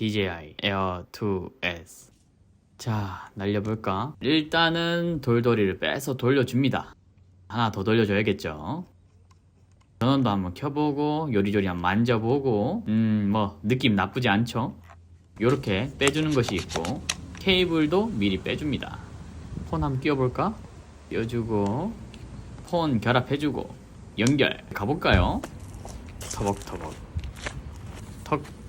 DJI Air 2S 자 날려볼까? 일단은 돌돌이를 빼서 돌려줍니다 하나 더 돌려줘야겠죠 전원도 한번 켜보고 요리조리 한번 만져보고 음 뭐 느낌 나쁘지 않죠? 요렇게 빼주는 것이 있고 케이블도 미리 빼줍니다 폰 한번 끼워볼까? 끼워주고 폰 결합해주고 연결 가볼까요? 터벅터벅 턱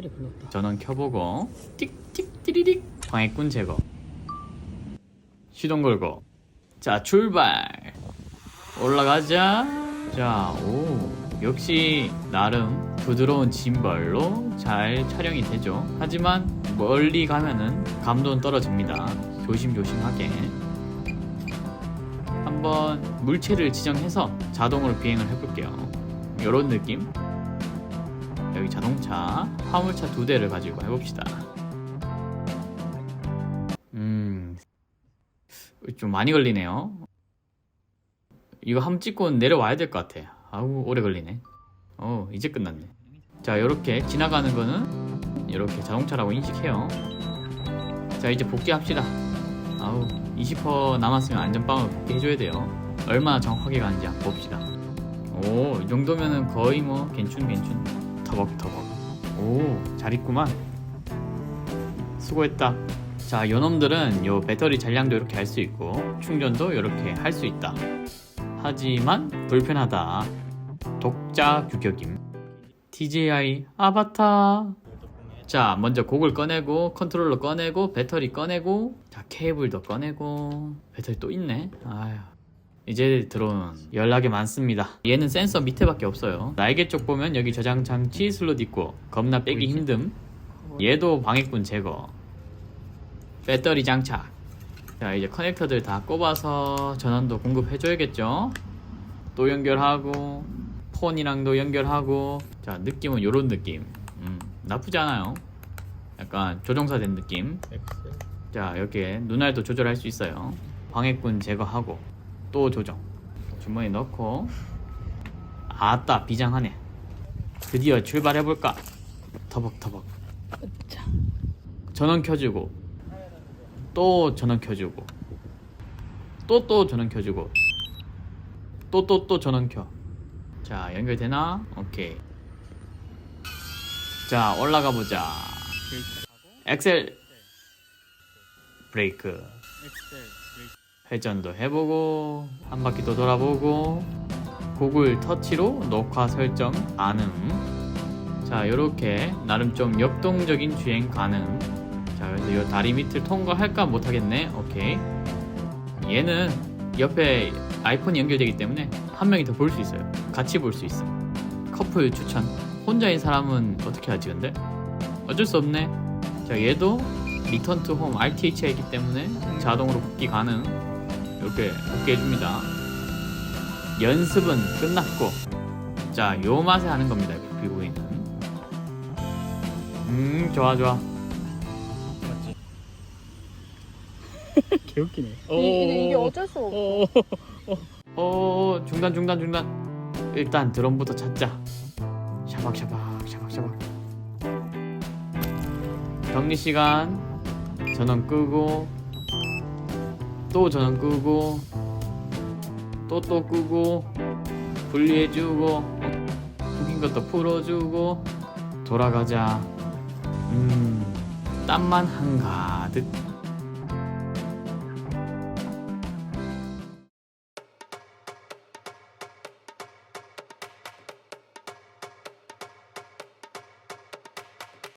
배터리 없다. 전원 켜보고 틱틱 띠리릭. 방해꾼 제거. 시동 걸고. 자 출발. 올라가자. 자오. 역시 나름 부드러운 짐벌로 잘 촬영이 되죠. 하지만 멀리 가면은 감도는 떨어집니다. 조심조심하게. 한번 물체를 지정해서 자동으로 비행을 해볼게요. 요런 느낌 여기 자동차, 화물차 두 대를 가지고 해봅시다. 음, 좀 많이 걸리네요. 이거 한번 찍고 내려와야 될 것 같아. 아우, 오래 걸리네. 어, 이제 끝났네. 자, 이렇게 지나가는 거는 이렇게 자동차라고 인식해요. 자, 이제 복귀합시다. 아우, 20% 남았으면 안전빵을 복귀해줘야 돼요. 얼마나 정확하게 가는지 한번 봅시다. 오, 이 정도면은 거의 뭐, 괜춘, 괜춘. 터벅터벅. 오, 잘 있구만. 수고했다. 자, 요놈들은 요 배터리 잔량도 이렇게 할 수 있고 충전도 이렇게 할 수 있다. 하지만 불편하다. 독자 규격임. DJI 아바타. 자, 먼저 곡을 꺼내고 컨트롤러 꺼내고 배터리 꺼내고 자, 케이블도 꺼내고 배터리 또 있네. 아휴. 이제 들어온 연락이 많습니다. 얘는 센서 밑에밖에 없어요. 날개 쪽 보면 여기 저장 장치 슬롯 있고 겁나 빼기 힘듦. 얘도 방해꾼 제거. 배터리 장착. 자 이제 커넥터들 다 꼽아서 전원도 공급해줘야겠죠. 또 연결하고 폰이랑도 연결하고 자 느낌은 요런 느낌. 음, 나쁘지 않아요. 약간 조종사 된 느낌. 자 여기에 눈알도 조절할 수 있어요. 방해꾼 제거하고 또 조정. 주머니 넣고 아따 비장하네. 드디어 출발해볼까? 터벅터벅. 자, 전원 켜주고 또 전원 켜주고 또 또 전원 켜주고 또 또 또 전원 켜. 자 연결되나? 오케이. 자 올라가 보자. 엑셀 브레이크 회전도 해보고 한 바퀴 또 돌아보고 구글 터치로 녹화 설정 가능. 자 이렇게 나름 좀 역동적인 주행 가능. 자 그래서 이 다리 밑을 통과할까 못하겠네. 오케이. 얘는 옆에 아이폰이 연결되기 때문에 한 명이 더 볼 수 있어요. 같이 볼 수 있어. 커플 추천. 혼자인 사람은 어떻게 하지 근데? 어쩔 수 없네. 자 얘도 리턴 투 홈 RTH이기 때문에 자동으로 복귀 가능. 이렇게 복귀 해줍니다. 연습은 끝났고 자 요 맛에 하는 겁니다. 비구이는. 음 좋아 좋아. 맞지? 개웃기네. 이, 이게 어쩔 수 없어. 어 중단 중단 중단 일단 드럼부터 찾자 샤박샤박 샤박샤박 정리시간 전원 끄고 또 전원 끄고 또 또 끄고 분리해주고 풀긴 것도 풀어주고 돌아가자. 음 땀만 한가득